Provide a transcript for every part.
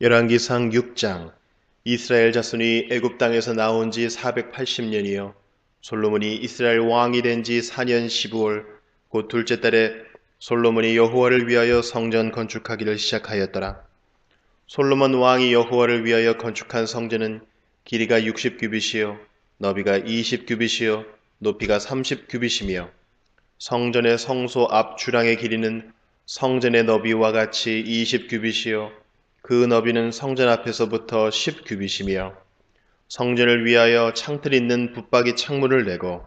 열왕기상 6장 이스라엘 자손이 애굽 땅에서 나온 지 480년이요 솔로몬이 이스라엘 왕이 된 지 4년 12월 곧 둘째 달에 솔로몬이 여호와를 위하여 성전 건축하기를 시작하였더라. 솔로몬 왕이 여호와를 위하여 건축한 성전은 길이가 60규빗이요 너비가 20규빗이요 높이가 30규빗이며 성전의 성소 앞 주랑의 길이는 성전의 너비와 같이 20규빗이요 그 너비는 성전 앞에서부터 10규빗이며 성전을 위하여 창틀 있는 붙박이 창문을 내고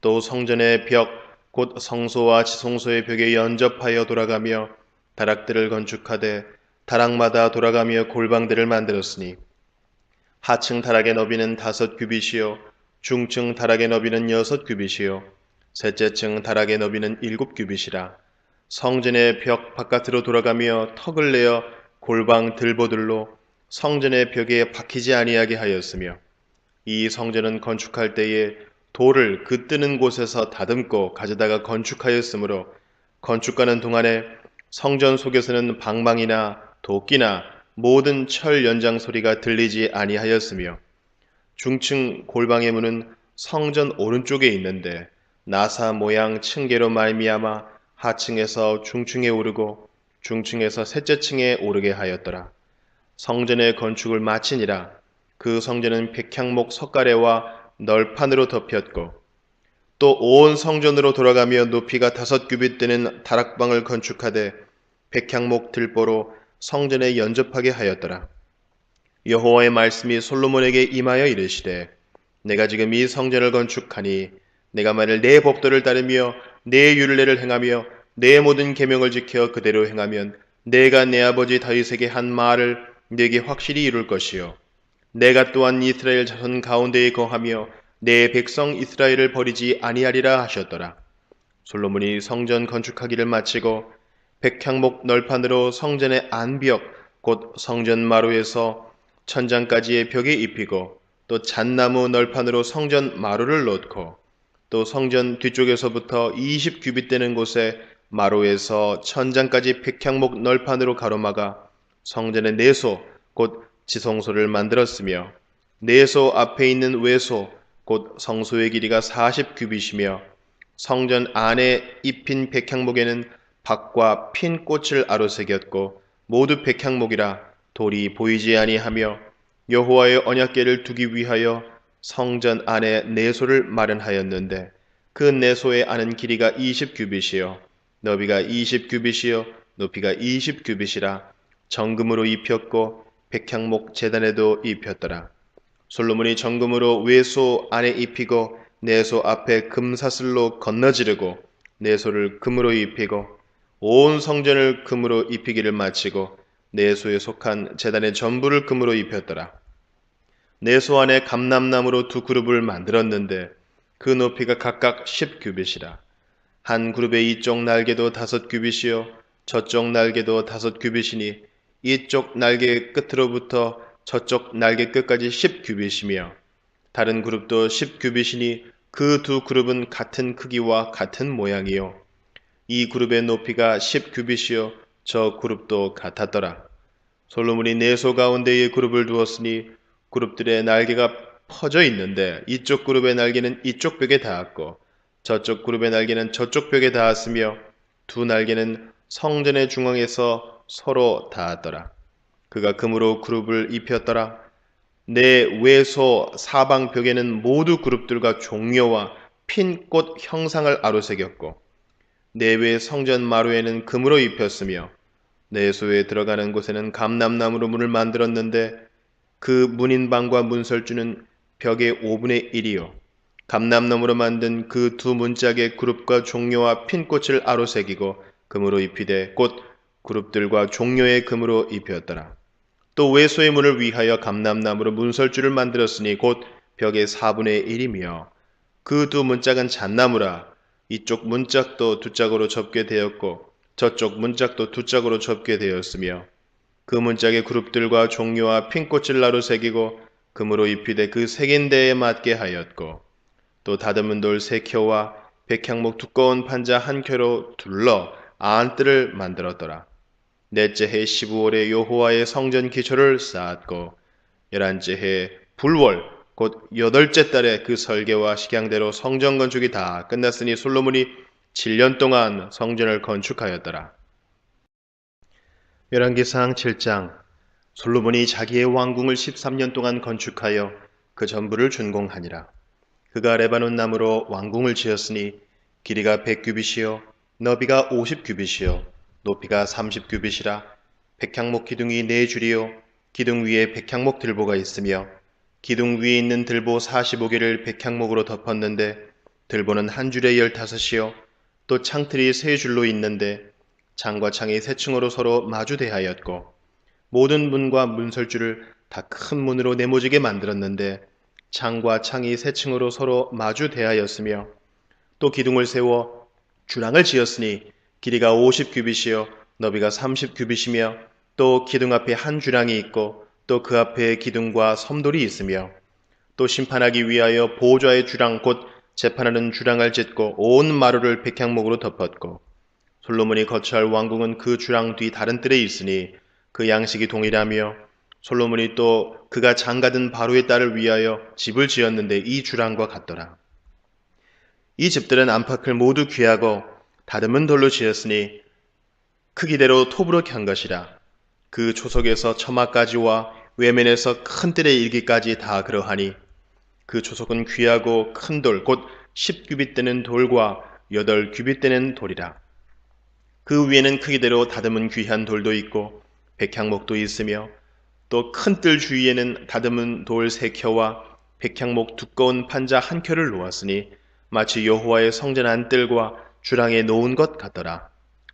또 성전의 벽 곧 성소와 지성소의 벽에 연접하여 돌아가며 다락들을 건축하되 다락마다 돌아가며 골방들을 만들었으니 하층 다락의 너비는 다섯 규빗이요 중층 다락의 너비는 여섯 규빗이요 셋째 층 다락의 너비는 일곱 규빗이라 성전의 벽 바깥으로 돌아가며 턱을 내어 골방 들보들로 성전의 벽에 박히지 아니하게 하였으며 이 성전은 건축할 때에 돌을 그 뜨는 곳에서 다듬고 가져다가 건축하였으므로 건축가는 동안에 성전 속에서는 방망이나 도끼나 모든 철 연장 소리가 들리지 아니하였으며 중층 골방의 문은 성전 오른쪽에 있는데 나사 모양 층계로 말미암아 하층에서 중층에 오르고 중층에서 셋째 층에 오르게 하였더라. 성전의 건축을 마치니라 그 성전은 백향목 석가래와 널판으로 덮였고 또 온 성전으로 돌아가며 높이가 다섯 규빗 되는 다락방을 건축하되 백향목 들보로 성전에 연접하게 하였더라. 여호와의 말씀이 솔로몬에게 임하여 이르시되 내가 지금 이 성전을 건축하니 내가 만일 내 법도를 따르며 내 율례를 행하며 내 모든 계명을 지켜 그대로 행하면 내가 내 아버지 다윗에게 한 말을 내게 확실히 이룰 것이요 내가 또한 이스라엘 자손 가운데에 거하며 내 백성 이스라엘을 버리지 아니하리라 하셨더라. 솔로몬이 성전 건축하기를 마치고 백향목 널판으로 성전의 안벽 곧 성전 마루에서 천장까지의 벽에 입히고 또 잣나무 널판으로 성전 마루를 놓고 또 성전 뒤쪽에서부터 20규빗 되는 곳에 마루에서 천장까지 백향목 널판으로 가로막아 성전의 내소 곧 지성소를 만들었으며 내소 앞에 있는 외소 곧 성소의 길이가 40규빗이며 성전 안에 입힌 백향목에는 박과 핀 꽃을 아로새겼고 모두 백향목이라 돌이 보이지 아니하며 여호와의 언약궤를 두기 위하여 성전 안에 내소를 마련하였는데 그 내소의 안은 길이가 20규빗이요 너비가 20규빗이요 높이가 20규빗이라 정금으로 입혔고 백향목 재단에도 입혔더라. 솔로몬이 정금으로 외소 안에 입히고 내소 앞에 금사슬로 건너지르고 내소를 금으로 입히고 온 성전을 금으로 입히기를 마치고 내소에 속한 재단의 전부를 금으로 입혔더라. 내소 안에 감람나무로 두 그룹을 만들었는데 그 높이가 각각 10규빗이라. 한 그룹의 이쪽 날개도 다섯 규빗이요 저쪽 날개도 다섯 규빗이니 이쪽 날개 끝으로부터 저쪽 날개 끝까지 10규빗이며 다른 그룹도 10규빗이니 그 두 그룹은 같은 크기와 같은 모양이요 이 그룹의 높이가 10규빗이요 저 그룹도 같았더라. 솔로몬이 내소 가운데에 그룹을 두었으니 그룹들의 날개가 퍼져 있는데 이쪽 그룹의 날개는 이쪽 벽에 닿았고 저쪽 그룹의 날개는 저쪽 벽에 닿았으며 두 날개는 성전의 중앙에서 서로 닿았더라. 그가 금으로 그룹을 입혔더라. 내 외소 사방 벽에는 모두 그룹들과 종려와 핀꽃 형상을 아로새겼고 내외 성전 마루에는 금으로 입혔으며 내소에 들어가는 곳에는 감람나무로 문을 만들었는데 그 문인방과 문설주는 벽의 5분의 1이요. 감남나무로 만든 그 두 문짝의 그룹과 종료와 핀꽃을 아로 새기고 금으로 입히되 곧 그룹들과 종료의 금으로 입혔더라. 또 외소의 문을 위하여 감남나무로 문설주를 만들었으니 곧 벽의 4분의 1이며 그 두 문짝은 잣나무라 이쪽 문짝도 두 짝으로 접게 되었고 저쪽 문짝도 두 짝으로 접게 되었으며 그 문짝의 그룹들과 종료와 핀꽃을 나로 새기고 금으로 입히되 그 색인대에 맞게 하였고 또 다듬은 돌 세 켜와 백향목 두꺼운 판자 한 켜로 둘러 안뜰을 만들었더라. 넷째 해 15월에 여호와의 성전 기초를 쌓았고 열한째 해 불월 곧 여덟째 달에 그 설계와 식양대로 성전 건축이 다 끝났으니 솔로몬이 7년 동안 성전을 건축하였더라. 열왕기상 7장 솔로몬이 자기의 왕궁을 13년 동안 건축하여 그 전부를 준공하니라. 그가 레바논 나무로 왕궁을 지었으니 길이가 100규빗이요 너비가 50규빗이요 높이가 30규빗이라 백향목 기둥이 네 줄이요 기둥 위에 백향목 들보가 있으며 기둥 위에 있는 들보 45개를 백향목으로 덮었는데 들보는 한 줄에 15이요 또 창틀이 세 줄로 있는데 창과 창이 세 층으로 서로 마주대하였고 모든 문과 문설주를 다 큰 문으로 네모지게 만들었는데 창과 창이 세 층으로 서로 마주 대하였으며 또 기둥을 세워 주랑을 지었으니 길이가 50규빗이요 너비가 30규빗이며 또 기둥 앞에 한 주랑이 있고 또 그 앞에 기둥과 섬돌이 있으며 또 심판하기 위하여 보좌의 주랑 곧 재판하는 주랑을 짓고 온 마루를 백향목으로 덮었고 솔로몬이 거처할 왕궁은 그 주랑 뒤 다른 뜰에 있으니 그 양식이 동일하며 솔로몬이 또 그가 장가든 바로의 딸을 위하여 집을 지었는데 이 주랑과 같더라. 이 집들은 안팎을 모두 귀하고 다듬은 돌로 지었으니 크기대로 톱으로 켠 것이라. 그 초석에서 처마까지와 외면에서 큰 뜰의 일기까지 다 그러하니 그 초석은 귀하고 큰 돌, 곧 10규빗 되는 돌과 8규빗 되는 돌이라. 그 위에는 크기대로 다듬은 귀한 돌도 있고 백향목도 있으며 또 큰 뜰 주위에는 다듬은 돌 세 켜와 백향목 두꺼운 판자 한 켜를 놓았으니 마치 여호와의 성전 안 뜰과 주랑에 놓은 것 같더라.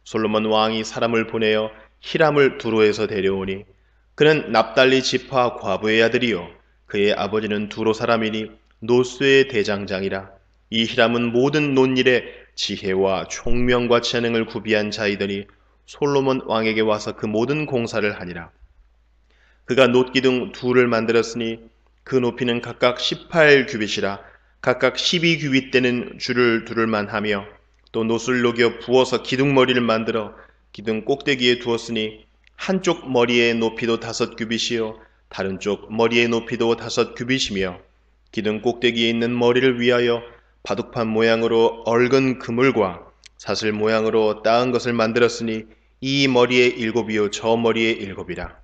솔로몬 왕이 사람을 보내어 히람을 두로에서 데려오니 그는 납달리 지파 과부의 아들이요 그의 아버지는 두로 사람이니 노스의 대장장이라 이 히람은 모든 논일에 지혜와 총명과 재능을 구비한 자이더니 솔로몬 왕에게 와서 그 모든 공사를 하니라 그가 놋기둥 둘을 만들었으니 그 높이는 각각 18규빗이라 각각 12규빗 되는 줄을 두를만 하며 또 노술 녹여 부어서 기둥머리를 만들어 기둥 꼭대기에 두었으니 한쪽 머리의 높이도 다섯 규빗이요 다른 쪽 머리의 높이도 다섯 규빗이며 기둥 꼭대기에 있는 머리를 위하여 바둑판 모양으로 얽은 그물과 사슬 모양으로 따은 것을 만들었으니 이 머리의 일곱이요 저 머리의 일곱이라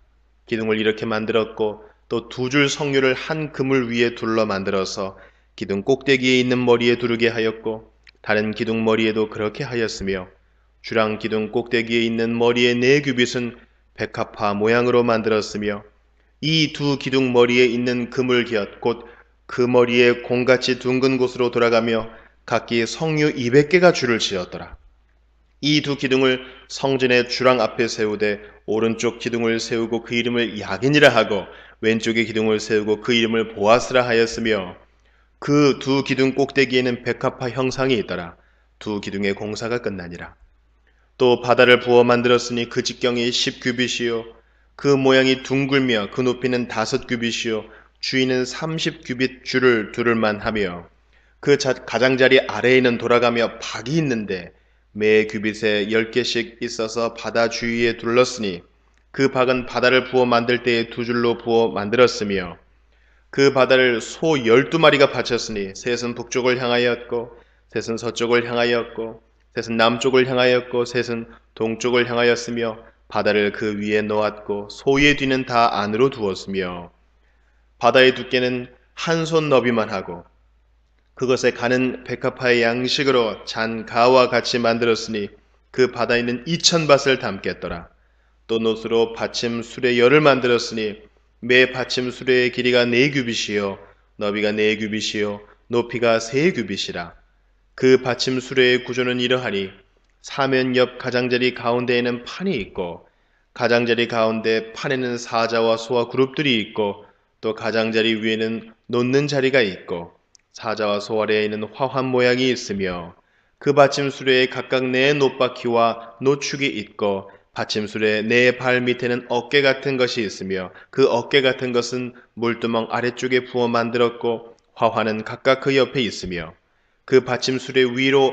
기둥을 이렇게 만들었고 또 두 줄 성류를 한 그물 위에 둘러 만들어서 기둥 꼭대기에 있는 머리에 두르게 하였고 다른 기둥 머리에도 그렇게 하였으며 주랑 기둥 꼭대기에 있는 머리의 네 규빗은 백합화 모양으로 만들었으며 이 두 기둥 머리에 있는 그물 곁곧그 머리에 공같이 둥근 곳으로 돌아가며 각기 성류 200개가 줄을 지었더라. 이 두 기둥을 성전의 주랑 앞에 세우되 오른쪽 기둥을 세우고 그 이름을 야긴이라 하고 왼쪽의 기둥을 세우고 그 이름을 보아스라 하였으며 그 두 기둥 꼭대기에는 백합화 형상이 있더라. 두 기둥의 공사가 끝나니라. 또 바다를 부어 만들었으니 그 직경이 10규빗이요. 그 모양이 둥글며 그 높이는 다섯 규빗이요. 주인은 30규빗 줄을 두를만 하며 그 가장자리 아래에는 돌아가며 박이 있는데 매 규빗에 10개씩 있어서 바다 주위에 둘렀으니 그 박은 바다를 부어 만들 때에 두 줄로 부어 만들었으며 그 바다를 소 열두 마리가 바쳤으니 셋은 북쪽을 향하였고 셋은 서쪽을 향하였고 셋은 남쪽을 향하였고 셋은 동쪽을 향하였으며 바다를 그 위에 놓았고 소의 뒤는 다 안으로 두었으며 바다의 두께는 한 손 너비만 하고 그것에 가는 백합화의 양식으로 잔 가와 같이 만들었으니 그 바다에는 이천 밭을 담겠더라. 또 노스로 받침 수레 열을 만들었으니 매 받침 수레의 길이가 네 규빗이요 너비가 네 규빗이요 높이가 세 규빗이라 그 받침 수레의 구조는 이러하니 사면 옆 가장자리 가운데에는 판이 있고 가장자리 가운데 판에는 사자와 소와 그룹들이 있고 또 가장자리 위에는 놓는 자리가 있고 사자와 소 아래에는 화환 모양이 있으며 그 받침 수레에 각각 네 노바퀴와 노축이 있고 받침술의 네발 밑에는 어깨 같은 것이 있으며 그 어깨 같은 것은 물두멍 아래쪽에 부어 만들었고 화환은 각각 그 옆에 있으며 그 받침술의 위로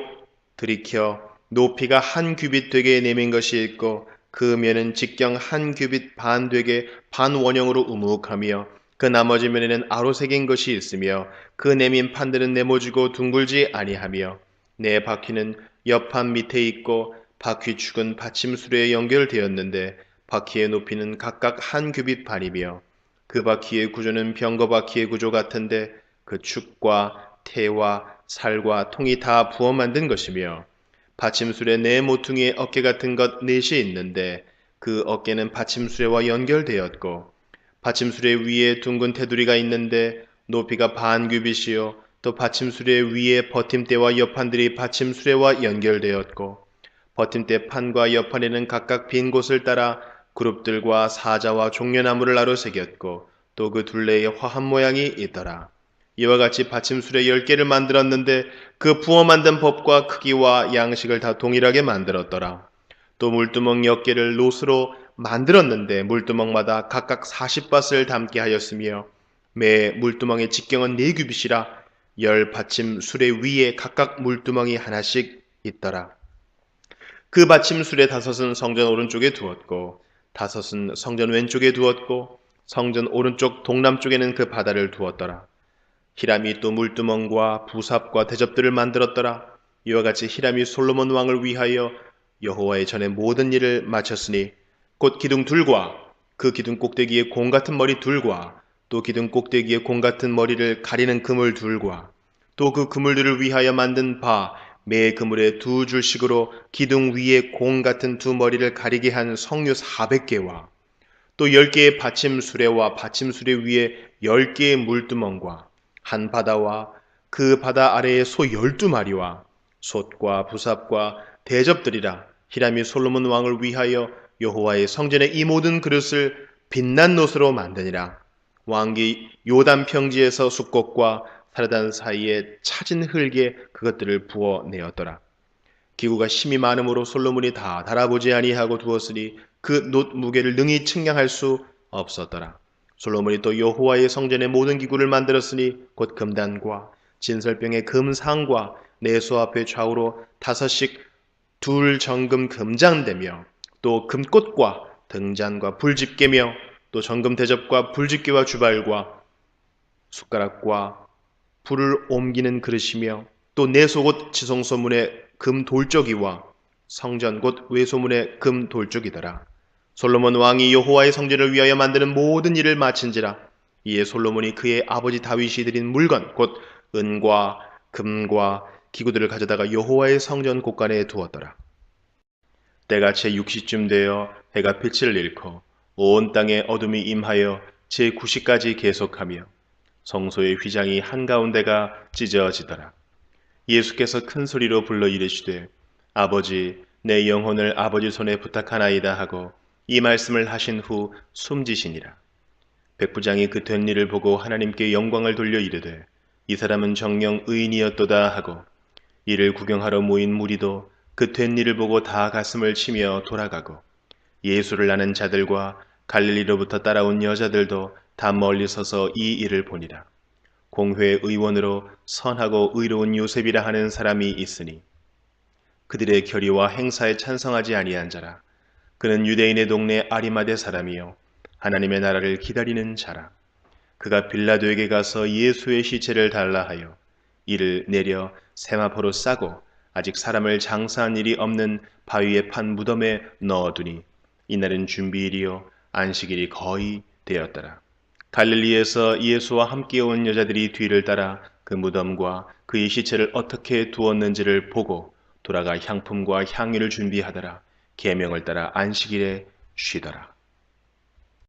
들이켜 높이가 한 규빗 되게 내민 것이 있고 그 면은 직경 한 규빗 반 되게 반 원형으로 우묵하며 그 나머지 면에는 아로 새긴 것이 있으며 그 내민 판들은 네모지고 둥글지 아니하며 네 바퀴는 옆판 밑에 있고 바퀴 축은 받침술에 연결되었는데 바퀴의 높이는 각각 한 규빗 반이며 그 바퀴의 구조는 병거 바퀴의 구조 같은데 그 축과 태와 살과 통이 다 부어 만든 것이며 받침술에 네 모퉁이의 어깨 같은 것 넷이 있는데 그 어깨는 받침술에와 연결되었고 받침술에 위에 둥근 테두리가 있는데 높이가 반 규빗이요 또 받침술에 위에 버팀대와 옆판들이 받침술에와 연결되었고 버팀대 판과 옆판에는 각각 빈 곳을 따라 그룹들과 사자와 종려나무를 나로 새겼고 또 그 둘레에 화한 모양이 있더라. 이와 같이 받침술에 열 개를 만들었는데 그 부어 만든 법과 크기와 양식을 다 동일하게 만들었더라. 또 물두멍 몇 개를 노스로 만들었는데 물두멍마다 각각 40밭을 담게 하였으며 매 물두멍의 직경은 네 규빗이라 열 받침 수레 위에 각각 물두멍이 하나씩 있더라. 그 받침 수레 다섯은 성전 오른쪽에 두었고 다섯은 성전 왼쪽에 두었고 성전 오른쪽 동남쪽에는 그 바다를 두었더라. 히람이 또 물두멍과 부삽과 대접들을 만들었더라. 이와 같이 히람이 솔로몬 왕을 위하여 여호와의 전에 모든 일을 마쳤으니 곧 기둥 둘과 그 기둥 꼭대기에 공 같은 머리 둘과 또 기둥 꼭대기에 공 같은 머리를 가리는 그물 둘과 또 그 그물들을 위하여 만든 바 매 그물에 두 줄씩으로 기둥 위에 공 같은 두 머리를 가리게 한 성류 400개와 또 10개의 받침 수레와 받침 수레 위에 10개의 물두멍과 한 바다와 그 바다 아래에 소 12마리와 솥과 부삽과 대접들이라 히람이 솔로몬 왕을 위하여 여호와의 성전에 이 모든 그릇을 빛난 노스로 만드니라 왕기 요단 평지에서 숫꽃과 사르단 사이에 차진 흙에 그것들을 부어 내었더라. 기구가 심이 많음으로 솔로몬이 다 달아보지 아니하고 두었으니 그 놋 무게를 능히 측량할 수 없었더라. 솔로몬이 또 여호와의 성전의 모든 기구를 만들었으니 곧 금단과 진설병의 금상과 내소 앞에 좌우로 다섯씩 둘 정금 금장되며 또 금꽃과 등잔과 불집게며 또 정금 대접과 불집게와 주발과 숟가락과 불을 옮기는 그릇이며 또 내소곳 지성소문의 금 돌적이와 성전 곧 외소문의 금 돌적이더라. 솔로몬 왕이 여호와의 성전을 위하여 만드는 모든 일을 마친지라. 이에 솔로몬이 그의 아버지 다윗이 드린 물건 곧 은과 금과 기구들을 가져다가 여호와의 성전 곳간에 두었더라. 때가 제 6시쯤 되어 해가 빛을 잃고 온 땅에 어둠이 임하여 제 9시까지 계속하며 성소의 휘장이 한가운데가 찢어지더라. 예수께서 큰 소리로 불러 이르시되 아버지 내 영혼을 아버지 손에 부탁하나이다 하고 이 말씀을 하신 후 숨지시니라. 백부장이 그 된 일을 보고 하나님께 영광을 돌려 이르되 이 사람은 정령 의인이었도다 하고 이를 구경하러 모인 무리도 그 된 일을 보고 다 가슴을 치며 돌아가고 예수를 아는 자들과 갈릴리로부터 따라온 여자들도 다 멀리 서서 이 일을 보니라. 공회 의원으로 선하고 의로운 요셉이라 하는 사람이 있으니 그들의 결의와 행사에 찬성하지 아니한 자라. 그는 유대인의 동네 아리마대 사람이요 하나님의 나라를 기다리는 자라. 그가 빌라도에게 가서 예수의 시체를 달라 하여 이를 내려 세마포로 싸고 아직 사람을 장사한 일이 없는 바위에 판 무덤에 넣어두니 이날은 준비일이요 안식일이 거의 되었더라. 갈릴리에서 예수와 함께 온 여자들이 뒤를 따라 그 무덤과 그의 시체를 어떻게 두었는지를 보고 돌아가 향품과 향유를 준비하더라. 계명을 따라 안식일에 쉬더라.